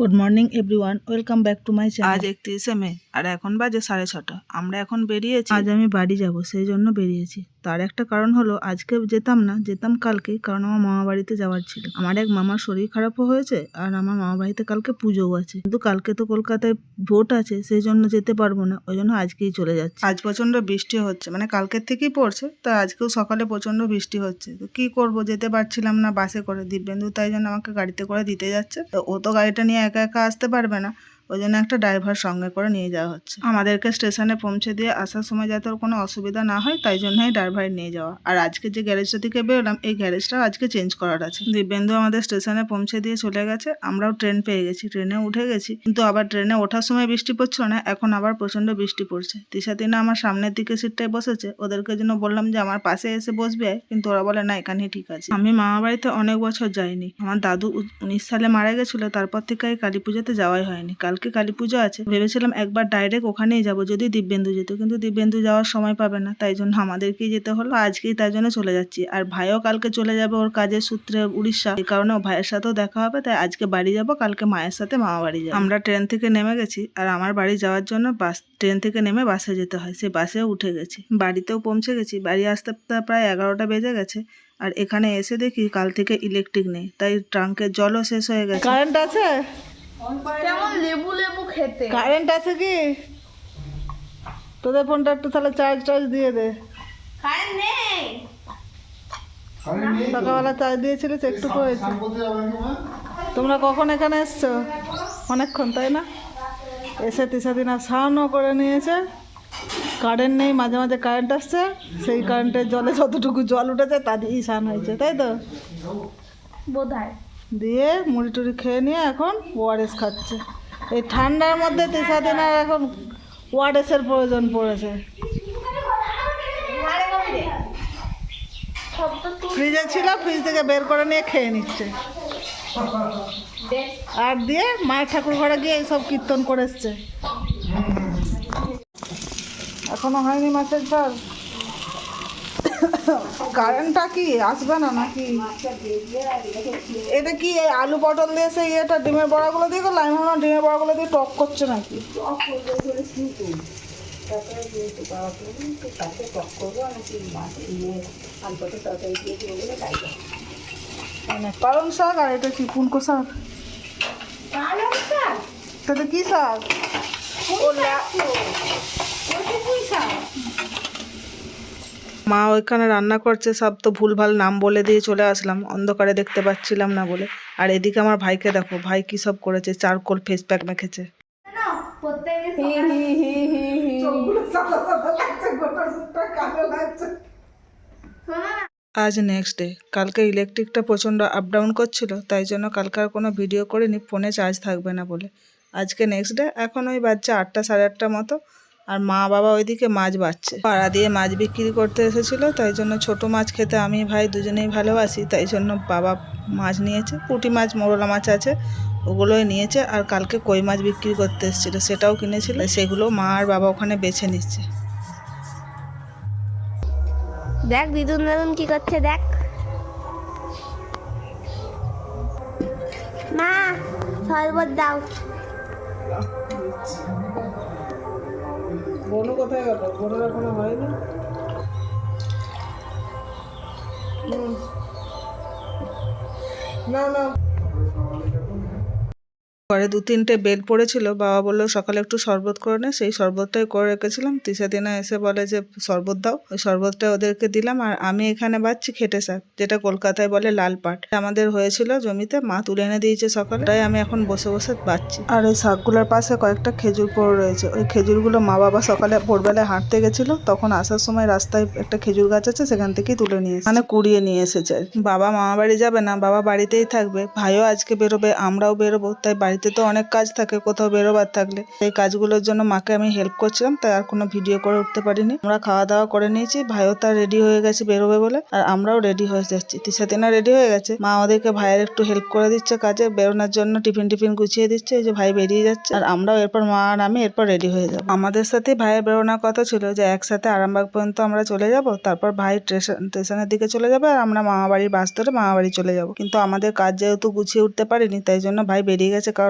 Good morning everyone welcome back to my channel আজ একত্রিশে মে আর এখন বাজে সাড়ে ছটা। আমরা এখন বেরিয়েছি। আজ আমি বাড়ি যাব সেই জন্য বেরিয়েছি। তার একটা কারণ হলো, আজকে যেতাম না, যেতাম কালকে কারণ আমার মামা বাড়িতে যাওয়ার ছিল। আমার এক মামার শরীর খারাপও হয়েছে আর আমার মামা বাড়িতে কালকে পুজোও আছে। কিন্তু কালকে তো কলকাতায় ভোট আছে, সেই জন্য যেতে পারব না, ওই জন্য আজকেই চলে যাচ্ছি। আজ প্রচণ্ড বৃষ্টি হচ্ছে মানে কালকের থেকেই পড়ছে, তা আজকেও সকালে প্রচণ্ড বৃষ্টি হচ্ছে। তো কি করব, যেতে পারছিলাম না, বাসে করে দিব্যেন্দু তাই জন্য আমাকে গাড়িতে করে দিতে যাচ্ছে। তো ও তো গাড়িটা নিয়ে একা একা আসতে পারবে না ওই জন্য একটা ড্রাইভার সঙ্গে করে নিয়ে যাওয়া হচ্ছে। আমাদেরকে স্টেশনে পৌঁছে দিয়ে আসার সময় যাতে ওর কোনো অসুবিধা না হয়, তাই জন্যই ড্রাইভার নিয়ে যাওয়া। আর আজকে যে গ্যারেজটা থেকে বেরোলাম, এই গ্যারেজটাও আজকে চেঞ্জ করার আছে। দিব্যেন্দু আমাদের স্টেশনে পৌঁছে দিয়ে চলে গেছে। আমরাও ট্রেন পেয়ে গেছি। ট্রেনে উঠে গেছি। কিন্তু আবার ট্রেনে ওঠার সময় বৃষ্টি পড়ছিল না, এখন আবার প্রচণ্ড বৃষ্টি পড়ছে। তিশা তিনা আমার সামনের দিকে সিটটায় বসেছে। ওদেরকে জন্য বললাম যে, আমার পাশে এসে বসবে? কিন্তু ওরা বলে, না, এখানেই ঠিক আছে। আমি মামা বাড়িতে অনেক বছর যাইনি। আমার দাদু উনিশ সালে মারা গেছিল, তারপর থেকে এই কালী পুজোতে যাওয়াই হয়নি। কালকে কালী পুজো আছে। ভেবেছিলাম একবার ডাইরেক্ট ওখানেই যাব, যদি দিব্যেন্দু যেত। কিন্তু দিব্যেন্দু যাওয়ার সময় পাবে না, তাই জন্য আমাদেরকেই যেতে হলো। আজকেই তাই জন্য চলে যাচ্ছি। আর ভাইও কালকে চলে যাবে ওর কাজের সূত্রে উড়িষ্যা। এই কারণে ও ভাইয়ের সাথেও দেখা হবে, তাই আজকে বাড়ি যাব, কালকে মায়ের সাথে মামা বাড়ি যাব। আমরা ট্রেন থেকে নেমে গেছি, আর আমার বাড়ি যাওয়ার জন্য বাস ট্রেন থেকে নেমে বাসে যেতে হয়। সে বাসেও উঠে গেছি। বাড়িতেও পৌঁছে গেছি। বাড়ি আসতে প্রায়- এগারোটা বেজে গেছে। আর এখানে এসে দেখি কাল থেকে ইলেকট্রিক নেই, তাই ট্রাঙ্কের জলও শেষ হয়ে গেছে। কারেন্ট আছে? কেমন লেবু লেবু খেতে? কারেন্ট আছে কি? তোদের ফোনটা একটু তাহলে চার্জ টার্জ দিয়ে দে। কারেন্ট নেই। সকালবেলা চার্জ দিয়েছিলিস একটু হয়েছে তোমরা কখন এখানে এসছো? অনেকক্ষণ তাই না? এসে তিসা দিনা স্নানও করে নিয়েছে। কারেন্ট নেই মাঝে মাঝে কারেন্ট আসছে। সেই কারেন্টের জলে যতটুকু জল উঠেছে তা দিয়েই স্নান হয়েছে তাই তো? বোধহয় দিয়ে মুড়ি টুড়ি খেয়ে নিয়ে এখন ওআরএস খাচ্ছে। এই ঠান্ডার মধ্যে তিসা দিনার এখন ওআরএসের প্রয়োজন পড়েছে। ফ্রিজে ছিল, ফ্রিজ থেকে বের করে নিয়ে খেয়ে নিচ্ছে। আর দিয়ে মায়ের ঠাকুর ঘরে গিয়ে এইসব কীর্তন করে এসছে। এখনও হয়নি মাছের ঝাল? কারেন্টটা কি? আসবে না নাকি? এটা কি আলু পটল দিয়ে সেই ইয়েটা ডিমের বড়াগুলো দিয়ে করল আমি ভাবলাম ডিমের বড়াগুলো দিয়ে টক করছে নাকি? মানে পালং শাক আর এটা কি পুনকো শাক? এটা কি শাক। মা ওইখানে রান্না করছে, সব তো ভুলভাল নাম বলে দিয়ে চলে আসলাম। অন্ধকারে দেখতে পাচ্ছিলাম না বলে। আর এদিকে আমার ভাইকে দেখো, ভাই কি সব করেছে, চারকোল ফেস প্যাক মেখেছে। আজ নেক্সট ডে কালকে ইলেকট্রিকটা প্রচণ্ড আপ ডাউন করছিল, তাই জন্য কালকে আর কোনো ভিডিও করিনি, ফোনে চার্জ থাকবে না বলে। আজকে নেক্সট ডে এখন ওই বাচ্চা আটটা সাড়ে আটটা মতো। আর মা বাবা ওইদিকে মাছ বাচ্ছে পাড়া দিয়ে মাছ বিক্রি করতে এসেছিল, তাই জন্য ছোট মাছ খেতে আমি ভাই দুজনেই ভালোবাসি, তাই জন্য বাবা মাছ নিয়েছে, পুঁটি মাছ, মোরলা মাছ আছে, ওগুলোই নিয়েছে, আর কালকে কই মাছ বিক্রি করতে এসেছিল, সেটাও কিনেছিল সেগুলো মা আর বাবা ওখানে বেছে নিচ্ছে। দেখ দিদুন দাদুন কি করছে, দেখ। মা, শরবত দাও। বোনও কোথায় গেল বোনের এখনও হয়নি না না। ঘরে দু তিনটে বেল পড়েছিল, বাবা বলল, সকালে একটু শরবত করে নে। সেই শরবতটাই করে রেখেছিলাম। তিসা দিনা এসে বলে যে, শরবত দাও। ওই শরবতটা ওদেরকে দিলাম আর আমি এখানে বাচ্ছি খেটে শাক যেটা কলকাতায় বলে লাল পাট। আমাদের হয়েছিল জমিতে, মা তুলে এনে দিয়েছে সকালে, তাই আমি এখন বসে বসে বাচ্ছি আর এই শাকগুলোর পাশে কয়েকটা খেজুর পড়ে রয়েছে। ওই খেজুরগুলো মা বাবা সকালে ভোরবেলায় হাঁটতে গেছিল, তখন আসার সময় রাস্তায় একটা খেজুর গাছ আছে, সেখান থেকেই তুলে নিয়ে মানে কুড়িয়ে নিয়ে এসেছে বাবা মামা বাড়ি যাবে না, বাবা বাড়িতেই থাকবে। ভাইও আজকে বেরোবে, আমরাও বেরোবো, তাই বাড়িতে তো অনেক কাজ থাকে, কোথাও বেরোবার থাকলে। সেই কাজগুলোর জন্য মাকে আমি হেল্প করছিলাম, তাই আর কোনো ভিডিও করে উঠতে পারিনি। আমরা খাওয়া দাওয়া করে নিয়েছি, ভাইও তার রেডি হয়ে গেছে বেরোবে বলে, আর আমরাও রেডি হয়ে যাচ্ছি। তিসাতিনা রেডি হয়ে গেছে। মা ওদেরকে ভাইয়ের একটু হেল্প করে দিচ্ছে কাজে, বেরোনোর জন্য টিফিন টিফিন গুছিয়ে দিচ্ছে, এই যে ভাই বেরিয়ে যাচ্ছে। আর আমরাও এরপর মা আর আমি এরপর রেডি হয়ে যাব। আমাদের সাথে ভাইয়ের বেরোনোর কথা ছিল যে একসাথে আরামবাগ পর্যন্ত আমরা চলে যাব, তারপর ভাই স্টেশন স্টেশনের দিকে চলে যাবে, আর আমরা মামা বাড়ির বাস ধরে মামা বাড়ি চলে যাব। কিন্তু আমাদের কাজ যেহেতু গুছিয়ে উঠতে পারিনি, তাই জন্য ভাই বেরিয়ে গেছে, কারণ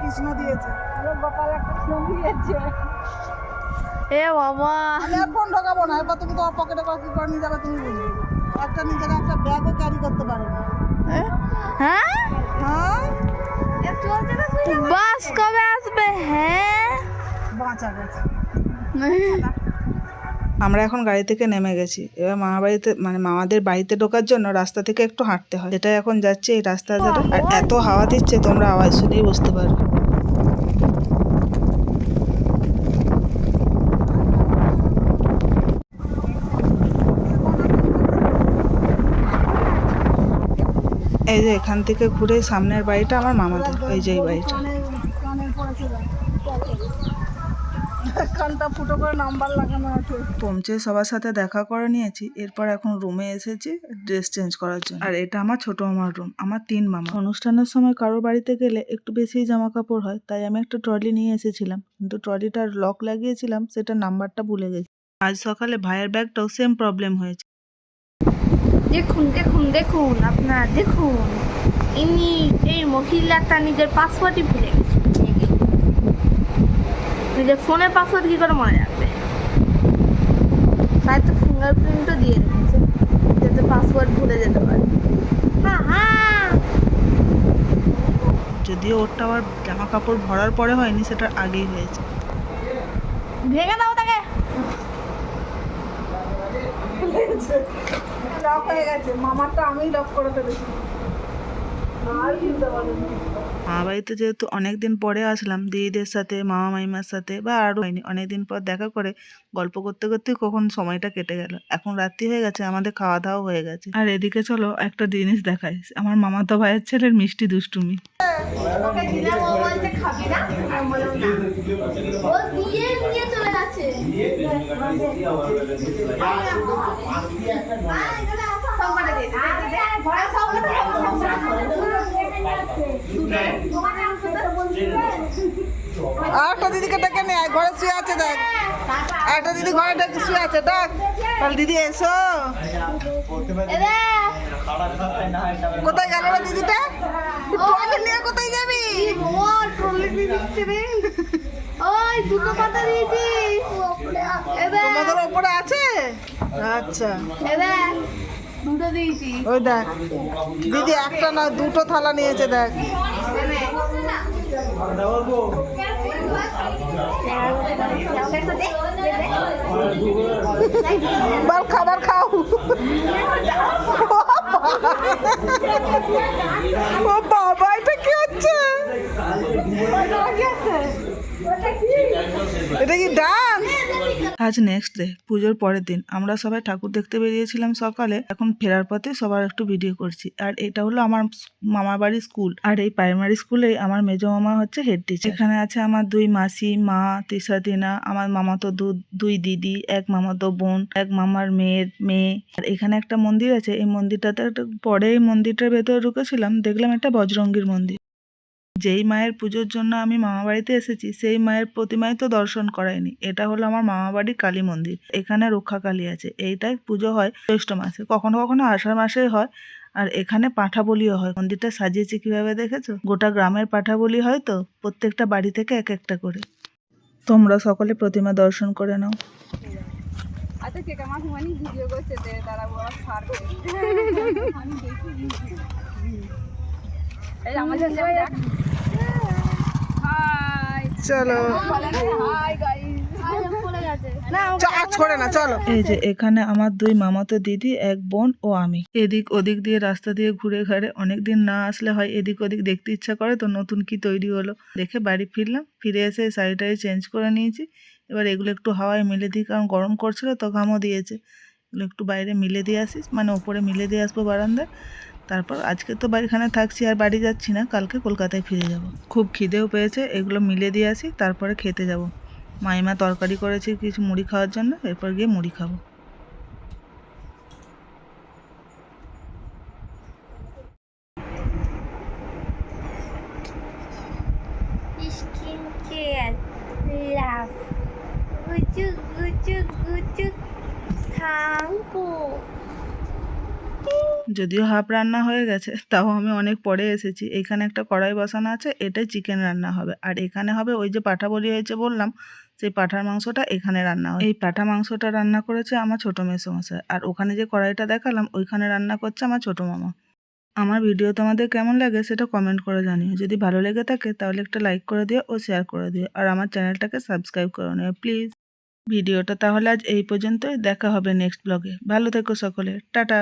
কৃষ্ণ দিয়েছে এ বাবা। আমি আর ফোন ঢোকাবো না এরপর তুমি তোমার পকেটে করে কি করে নিয়ে যাবে তুমি বুঝবে একটা নিজের একটা ব্যাগও ক্যারি করতে পারো না। হ্যাঁ? হ্যাঁ? বাস কবে আসবে? হ্যাঁ? বাঁচা গেছে। আমরা এখন গাড়ি থেকে নেমে গেছি। এবার মামা বাড়িতে মানে মামাদের বাড়িতে ঢোকার জন্য রাস্তা থেকে একটু হাঁটতে হয়। যেটা এখন যাচ্ছে এই রাস্তা ধরে আর এত হাওয়া দিচ্ছে, তোমরা আওয়াজ শুনেই বুঝতে পারবে। এই যে এখান থেকে ঘুরে সামনের বাড়িটা আমার মামাদের, এই যে এই বাড়িটা কানের পড়েছে কানটা ফুটো করে নাম্বার লাগানো আছে। পৌঁছে সবার সাথে দেখা করে নিয়েছি এরপর এখন রুমে এসেছি ড্রেস চেঞ্জ করার জন্য। আর এটা আমার ছোট মামার রুম আমার তিন মামা। অনুষ্ঠানের সময় কারোর বাড়িতে গেলে একটু বেশি জামা কাপড় হয় তাই আমি একটা ট্রলি নিয়ে এসেছিলাম। কিন্তু ট্রলিটার লক লাগিয়েছিলাম সেটা নাম্বারটা ভুলে গেছি। আজ সকালে ভাইয়ের ব্যাগটাও সেম প্রবলেম হয়েছে। দেখুন দেখুন দেখুন আপনারা দেখুন। ইনি এই মহিলাটা নিজের পাসওয়ার্ডই ভুলে গেছে। নিজের ফোনের পাসওয়ার্ড কি করে মনে রাখবে? তাই তো ফিঙ্গারপ্রিন্টও দিয়ে রেখেছে যাতে পাসওয়ার্ড ভুলে যেতে পারে। হ্যাঁ হ্যাঁ যদিও ওরটা আবার জামা কাপড় ভরার পরে হয়নি সেটা আগেই হয়েছে। ভেঙে দাও তাকে লক হয়ে গেছে। মামারটা আমিই লক করে ফেলেছি। আর কিনতে পারিনি। মা বাড়িতে যেহেতু অনেকদিন পরে আসলাম দিদিদের সাথে মামা মাইমার সাথে বা আরও হয়নি অনেকদিন পর দেখা করে গল্প করতে করতে কখন সময়টা কেটে গেল। এখন রাত্রি হয়ে গেছে আমাদের খাওয়া দাওয়া হয়ে গেছে। আর এদিকে চলো একটা জিনিস দেখাই। আমার মামাতো ভাইয়ের ছেলের মিষ্টি দুষ্টুমি। ওকে দিলাম ও বলছে খাবি না? আমি বললাম না ও দিয়ে নিয়ে চলে গেছে সম্মানে দে দে, দে, দে। ঘরে সম্মানে দে, সম্মানে দে। আর একটা দিদিকে ডেকে নে ঘরে শুয়ে আছে দেখ আর একটা দিদি ঘরে ডেকে শুয়ে আছে ডাক তাহলে দিদি এসো। কোথায় গেল রে দিদিটা ট্রলি নিয়ে কোথায় যাবি আছে আচ্ছা ওই দেখ। দিদি একটা না দুটো থালা নিয়েছে দেখ। খাবার খাও। ও বাবা এটা কি হচ্ছে? এটা কি ডান্স আজ নেক্সট ডে পুজোর পরের দিন। আমরা সবাই ঠাকুর দেখতে বেরিয়েছিলাম সকালে। এখন ফেরার পথে সবার একটু ভিডিও করছি। আর এটা হলো আমার মামার বাড়ির স্কুল আর এই প্রাইমারি স্কুলে আমার মেজো মামা হচ্ছে হেড টিচার এখানে আছে আমার দুই মাসি, মা, তিসা দিনা আমার মামা তো দুই দিদি, এক মামা তো বোন, এক মামার মেয়ের মেয়ে। আর এখানে একটা মন্দির আছে। এই মন্দিরটাতে পরে এই মন্দিরটার ভেতরে ঢুকেছিলাম। দেখলাম একটা বজরঙ্গীর মন্দির। যেই মায়ের পুজোর জন্য আমি মামা বাড়িতে এসেছি সেই মায়ের প্রতিমায় তো দর্শন করায়নি। এটা হলো আমার মামা বাড়ির কালী মন্দির। এখানে রক্ষা কালী আছে। এইটাই পুজো হয় জ্যৈষ্ঠ মাসে। কখনো কখনো আষাঢ় মাসে হয়। আর এখানে পাঠা বলিও হয়। মন্দিরটা সাজিয়েছে কীভাবে দেখেছ? গোটা গ্রামের পাঠা বলি হয় তো প্রত্যেকটা বাড়ি থেকে এক একটা করে। তোমরা সকলে প্রতিমা দর্শন করে নাও। আচ্ছা ভিডিও করছে চলো। হাই গাইস চ- আর ছড়ে না চলো। এই যে এখানে আমার দুই মামাতো দিদি এক বোন ও আমি। এদিক ওদিক দিয়ে রাস্তা দিয়ে ঘুরে ঘাড়ে অনেকদিন না আসলে হয় এদিক ওদিক দেখতে ইচ্ছা করে তো নতুন কি তৈরি হলো? দেখে বাড়ি ফিরলাম ফিরে এসে শাড়িটাই চেঞ্জ করে নিয়েছি। এবার এগুলো একটু হাওয়ায় মিলে দিই কারণ গরম করছিল তো ঘামও দিয়েছে। এগুলো একটু বাইরে মিলে দিয়ে আসিস মানে ওপরে মিলে দিয়ে আসব বারান্দায়। তারপর আজকে তো বাড়িখানে থাকছি আর বাড়ি যাচ্ছি না, কালকে কলকাতায় ফিরে যাব। খুব খিদেও পেয়েছে, এগুলো মিলে দিয়ে আসি, তারপরে খেতে যাব। মাইমা তরকারি করেছে কিছু মুড়ি খাওয়ার জন্য, এরপর গিয়ে মুড়ি খাব। লাভ গুচুক গুচুক গুচুক। থাঙ্কু যদিও হাফ রান্না হয়ে গেছে, তাও আমি অনেক পরে এসেছি। এখানে একটা কড়াই বসানো আছে, এটাই চিকেন রান্না হবে। আর এখানে হবে ওই যে পাঠা বলি হয়েছে বললাম, সেই পাঠার মাংসটা এখানে রান্না হবে এই পাঠা মাংসটা রান্না করেছে আমার ছোটো মেসোমশাই, আর ওখানে যে কড়াইটা দেখালাম, ওইখানে রান্না করছে আমার ছোটো মামা। আমার ভিডিও তোমাদের কেমন লাগে সেটা কমেন্ট করে জানিও। যদি ভালো লেগে থাকে, তাহলে একটা লাইক করে দিও ও শেয়ার করে দিও। আর আমার চ্যানেলটাকে সাবস্ক্রাইব করে নিও প্লিজ ভিডিওটা তাহলে আজ এই পর্যন্তই, দেখা হবে নেক্সট ব্লগে ভালো থেকো সকলে, টাটা।